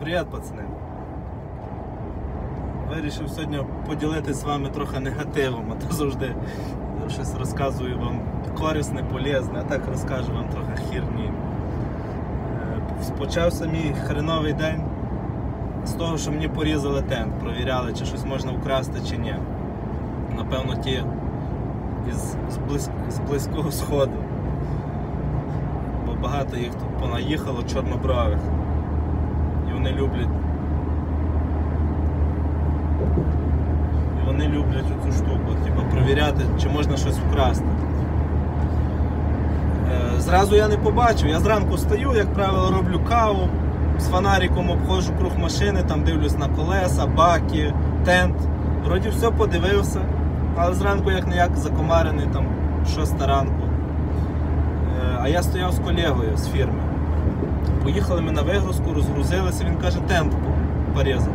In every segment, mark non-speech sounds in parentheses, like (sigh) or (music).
Привіт, пацани. Вирішив сьогодні поділитися з вами трохи негативом, а то завжди щось розказую вам корисне, полезне, а так розкажу вам трохи хірні. Е, Почався мій хреновий день з того, що мені порізали тент, провіряли, чи щось можна вкрасти, чи ні. Напевно, ті із, з, близь, з близького сходу. Бо багато їх тут понаїхало чорнобрових. Вони люблять. І вони люблять оцю штуку, типу, провіряти, чи можна щось вкрасти. Е, Зразу я не побачив, я зранку стою, як правило, роблю каву, з фонариком обходжу круг машини, там дивлюсь на колеса, баки, тент. Вроді все подивився, але зранку як не як закомарений, там 6 ранку. Е, А я стояв з колегою з фірми. Поїхали ми на вигрузку, розгрузилися, він каже, тент порізав.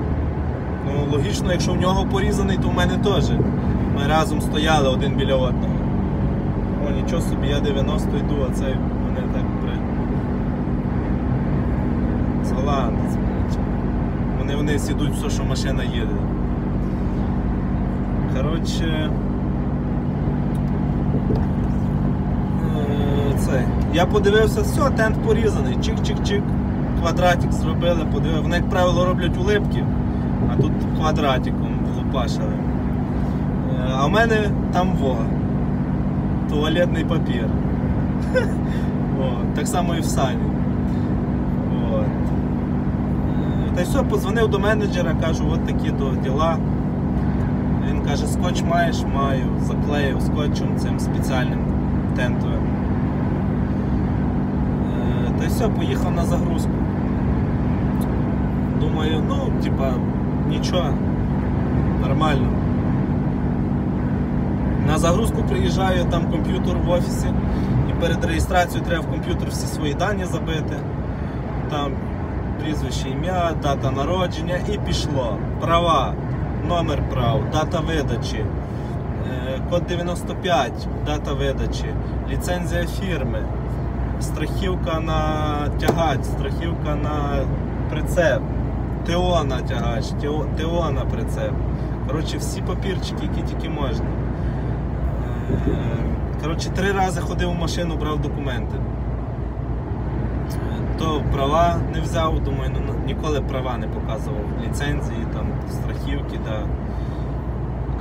Ну, логічно, якщо в нього порізаний, то в мене теж. Ми разом стояли один біля одного. О, нічого собі, я 90 йду, а цей мене так при. Голландець. Вони вниз ідуть, все, що машина їде. Коротше. е, Це. Я подивився, все, тент порізаний, чик-чик-чик. Квадратик зробили, подивив. Вони, як правило, роблять улипки, а тут квадратиком влупашили. Е, А в мене там во. Туалетний папір. (laughs) Так само і в сані. Е, Та й все, подзвонив до менеджера, кажу, от такі то діла. Він каже, скотч маєш, маю, заклеїв скотчем цим спеціальним тентовим. Й все, поїхав на загрузку. Думаю, ну, типа, нічого, нормально. На загрузку приїжджаю, там комп'ютер в офісі, і перед реєстрацією треба в комп'ютер всі свої дані забити. Там прізвище, ім'я, дата народження і пішло. Права, номер прав, дата видачі, е, код 95, дата видачі, ліцензія фірми, страхівка на тягач, страхівка на прицеп, ТО на тягач, ТО, на прицеп. Коротше, всі папірчики, які тільки можна. Е, Коротше, три рази ходив у машину, брав документи. То права не взяв, думаю, ну ніколи права не показував. Ліцензії, там, страхівки, да.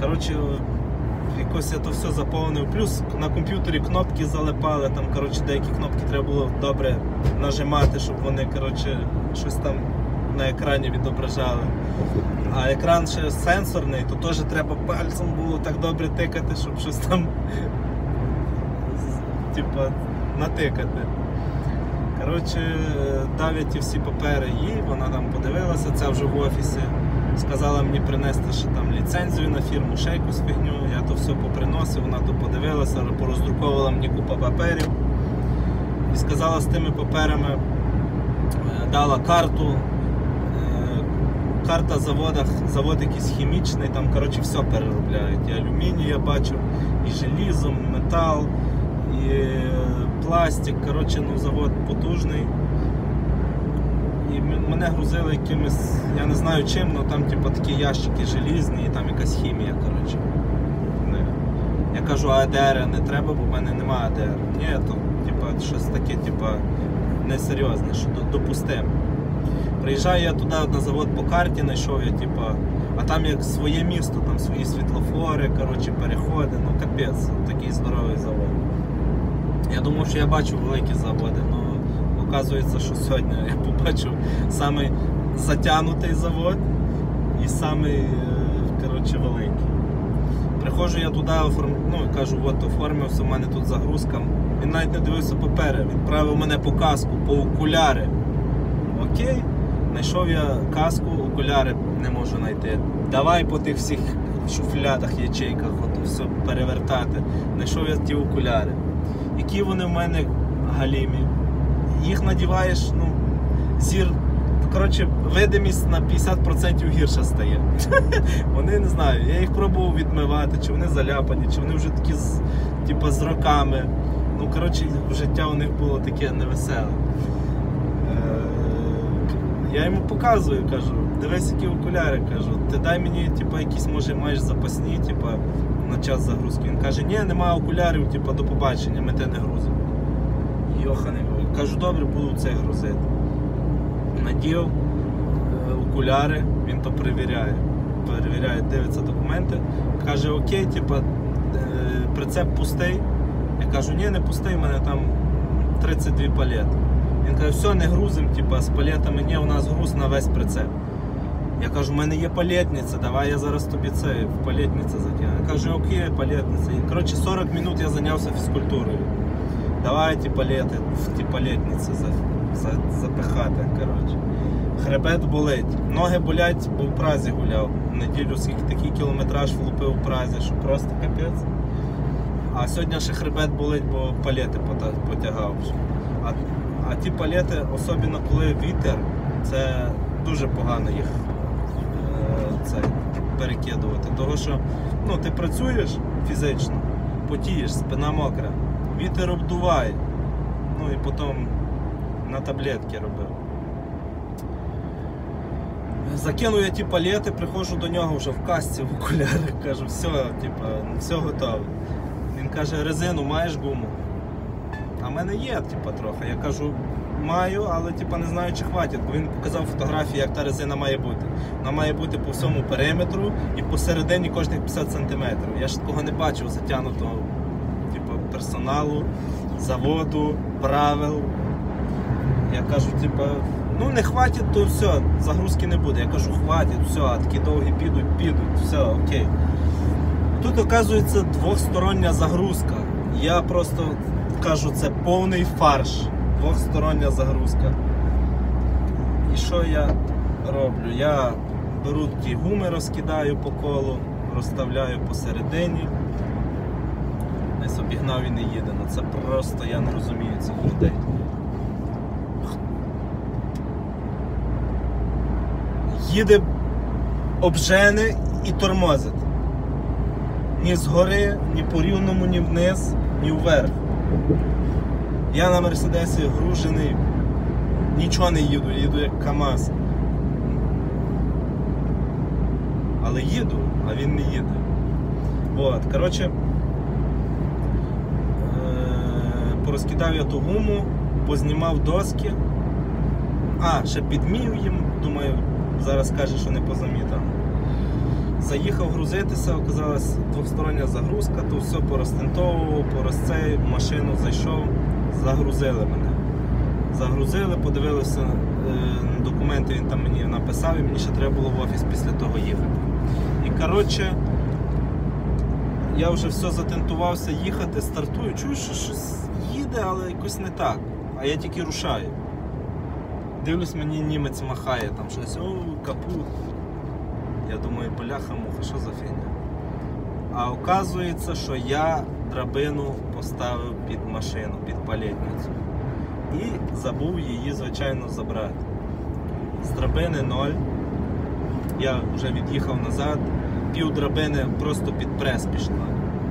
Коротше, якось я то все заповнив. Плюс на комп'ютері кнопки залипали, там коротше, деякі кнопки треба було добре нажимати, щоб вони коротше, щось там на екрані відображали. А екран ще сенсорний, то теж треба пальцем було так добре тикати, щоб щось там типа натикати. Коротше, давлять ті всі папери їй, вона там подивилася, це вже в офісі. Сказала мені принести ще там ліцензію на фірму, ще якусь фігню. Я то все поприносив, вона то подивилася, пороздруковувала мені купа паперів. І сказала з тими паперами, е, дала карту. Е, Карта заводах, завод якийсь хімічний, там коротше все переробляють. І алюміній я бачив, і желізо, метал, і е, пластик. Коротше, ну завод потужний. І мене грузили якимось, я не знаю чим, але там типу, такі ящики желізні і там якась хімія. коротше. Я кажу, а АДР не треба, бо в мене немає АДР. Ні, то типу, щось таке, типу, несерйозне, що допустимо. Приїжджаю я туди на завод по карті, знайшов я, типу, а там як своє місто, там свої світлофори, коротше, переходи, ну капець, такий здоровий завод. Я думав, що я бачу великі заводи, але оказується, що сьогодні я побачив самий затягнутий завод і самий е, коротше, великий. Приходжу я туди, оформ... ну кажу, от оформився, у мене тут загрузка. Він навіть не дивився папери, відправив мене по каску, по окуляри. Окей, знайшов я каску, окуляри не можу знайти. Давай по тих всіх шуфлядах, ячейках, от все перевертати. Знайшов я ті окуляри. Які вони в мене галімі. Їх надіваєш, ну, зір. Коротше, видимість на 50% гірша стає. (laughs) Вони не знаю, я їх пробував відмивати, чи вони заляпані, чи вони вже такі з, типу, з роками. Ну, коротше, життя у них було таке невеселе. Е, Я йому показую, кажу, дивись, які окуляри, кажу, ти дай мені, типу, якісь, може, маєш запасні, типу, на час загрузки. Він каже, ні, немає окулярів, типу, до побачення, ми те не грузимо. Йоханий. Кажу, добре, буду це грузити. Надів е, окуляри, він то перевіряє. Перевіряє, дивиться документи. Каже, окей, типу, е, прицеп пустий. Я кажу, ні, не пустий, в мене там 32 палети. Він каже, все, не грузимо, типу, з палетами, ні, у нас груз на весь прицеп. Я кажу, у мене є палетниця, давай я зараз тобі це в палетницю закину. Я кажу, окей, палетниця. І, коротше, 40 минут я зайнявся фізкультурою. Давай ті палети в ті палетниці за, за, запихати. коротше. Хребет болить. Ноги болять, бо в Празі гуляв. Неділю скільки такий кілометраж влупив в Празі, що просто капець. А сьогодні ще хребет болить, бо палети потягав. А, а ті палети, особливо коли вітер, це дуже погано їх е, це, перекидувати. Того що ну, ти працюєш фізично, потієш, спина мокра, вітер обдуває. Ну і потім на таблетки робив. Закинув я ті палети, приходжу до нього вже в касці, в окулярах, кажу, все, типа, ну, все готове. Він каже, резину маєш гуму? А в мене є, типа, трохи. Я кажу, маю, але типа, не знаю, чи хватить, бо він показав фотографії, як та резина має бути. Вона має бути по всьому периметру і посередині кожних 50 см. Я ж такого не бачив затягнутого типу, персоналу, заводу, правил. Я кажу, типа, ну не хватить, то все, загрузки не буде. Я кажу, хватить, все, а такі довгі підуть, підуть, все, окей. Тут, оказується, двохстороння загрузка. Я просто кажу, це повний фарш. Двохстороння загрузка. І що я роблю? Я беру ті гуми, розкидаю по колу, розставляю посередині. Обігнав і не їде. Ну це просто я не розумію цих людей. Їде обжене і тормозить. Ні згори, ні по рівному, ні вниз, ні вверх. Я на Мерседесі гружений, нічого не їду, їду як КАМАЗ. Але їду, а він не їде. От, коротше, порозкидав я ту гуму, познімав доски. А, ще підмів їм, думаю, зараз каже, що не позамітав. Заїхав грузитися, оказалась двостороння загрузка, то все порозтентовував, порозцей, в машину зайшов, загрузили мене. Загрузили, подивилися е, документи, він там мені написав, і мені ще треба було в офіс після того їхати. І коротше, я вже все затентувався їхати, стартую, чую, що щось їде, але якось не так. А я тільки рушаю. Дивлюсь, мені німець махає там щось, о, капут. Я думаю, бляха муха, що за фігня? А оказується, що я драбину поставив під машину, під палетницю. І забув її, звичайно, забрати. З драбини ноль. Я вже від'їхав назад, пів драбини просто під прес пішла.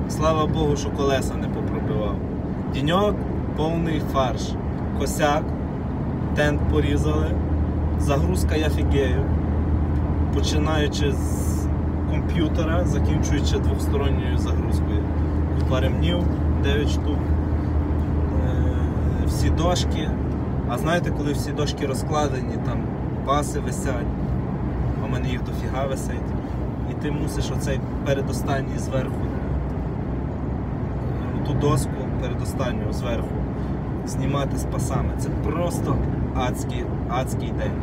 Слава Богу, що колеса не попробивав. Діньок повний фарш. Косяк, тент порізали, загрузка я фігею починаючи з комп'ютера, закінчуючи двосторонньою загрузкою. Купа ремнів, 9 штук, е, всі дошки. А знаєте, коли всі дошки розкладені, там паси висять, а в мене їх дофіга висить. І ти мусиш оцей передостанній зверху, е, ту доску передостанню зверху знімати з пасами. Це просто адський, адський день.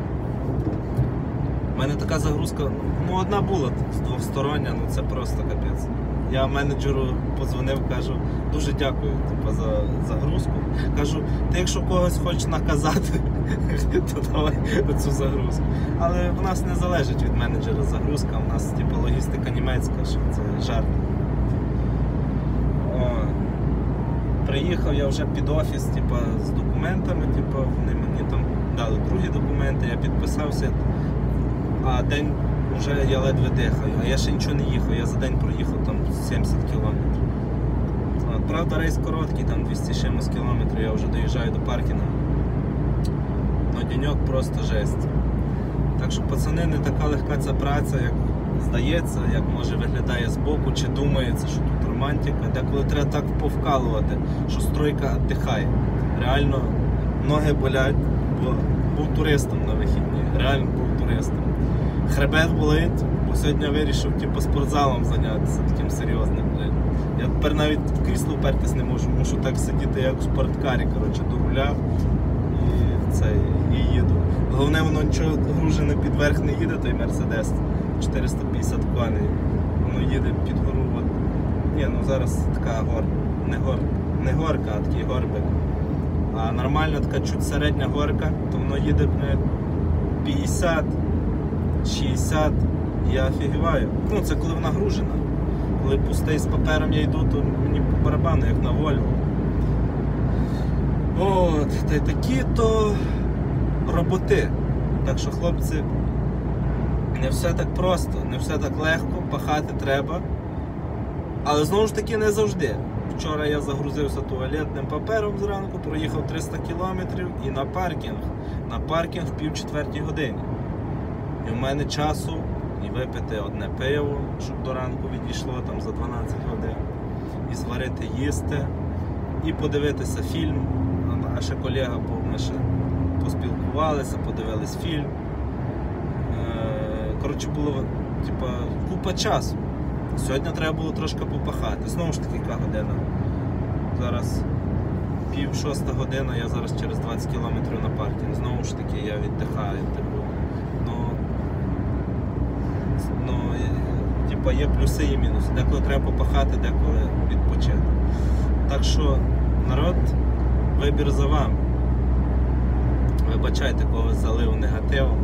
У мене така загрузка, ну одна була двостороння, ну це просто капець. Я менеджеру подзвонив, кажу, дуже дякую типу, за загрузку. Кажу, ти якщо когось хочеш наказати, (laughs) то давай оцю загрузку. Але в нас не залежить від менеджера загрузка, у нас типу, логістика німецька, що це жарт. О, приїхав я вже під офіс типу, з документами, типу, вони мені там дали другі документи, я підписався а день вже я ледве дихаю, а я ще нічого не їхав, я за день проїхав там 70 кілометрів. Правда, рейс короткий, там 200 чимось кілометрів, я вже доїжджаю до паркінгу. Но денек просто жесть. Так що, пацани, не така легка ця праця, як здається, як може виглядає збоку, чи думається, що тут романтика. Деколи треба так повкалувати, що стройка дихає. Реально ноги болять, бо був туристом на вихідні. Реально був туристом. Хребет болить, бо сьогодні вирішив типу, спортзалом зайнятися таким серйозним. Я тепер навіть в крісло впертись не можу, мушу так сидіти, як у спорткарі, коротше, до руля і, це, і їду. Головне, воно нічого гружене під верх не їде, той Мерседес 450 коней. Воно їде під гору. От. Ні, ну зараз така гор, не, гор, не горка, а такий горбик. А нормальна така чуть середня горка, то воно їде блядь, 50, 60, я офігіваю. Ну, це коли вона гружена. Коли пустий з папером я йду, то мені по барабану, як на Вольво. От, та й такі то роботи. Так що, хлопці, не все так просто, не все так легко, пахати треба. Але знову ж таки не завжди. Вчора я загрузився туалетним папером зранку, проїхав 300 кілометрів і на паркінг. На паркінг в пів четвертій годині. І в мене часу і випити одне пиво, щоб до ранку відійшло там за 12 годин, і зварити їсти, і подивитися фільм. А ще колега був, ми ще поспілкувалися, подивились фільм. Е, Коротше, було типа, купа часу. Сьогодні треба було трошки попахати. Знову ж таки, яка година. Зараз пів шоста година, я зараз через 20 кілометрів на паркінг. Знову ж таки, я віддихаю. Типу, ну, ну, типа, є плюси і мінуси. Деколи треба попахати, деколи відпочити. Так що, народ, вибір за вами. Вибачайте, коли залив негативом.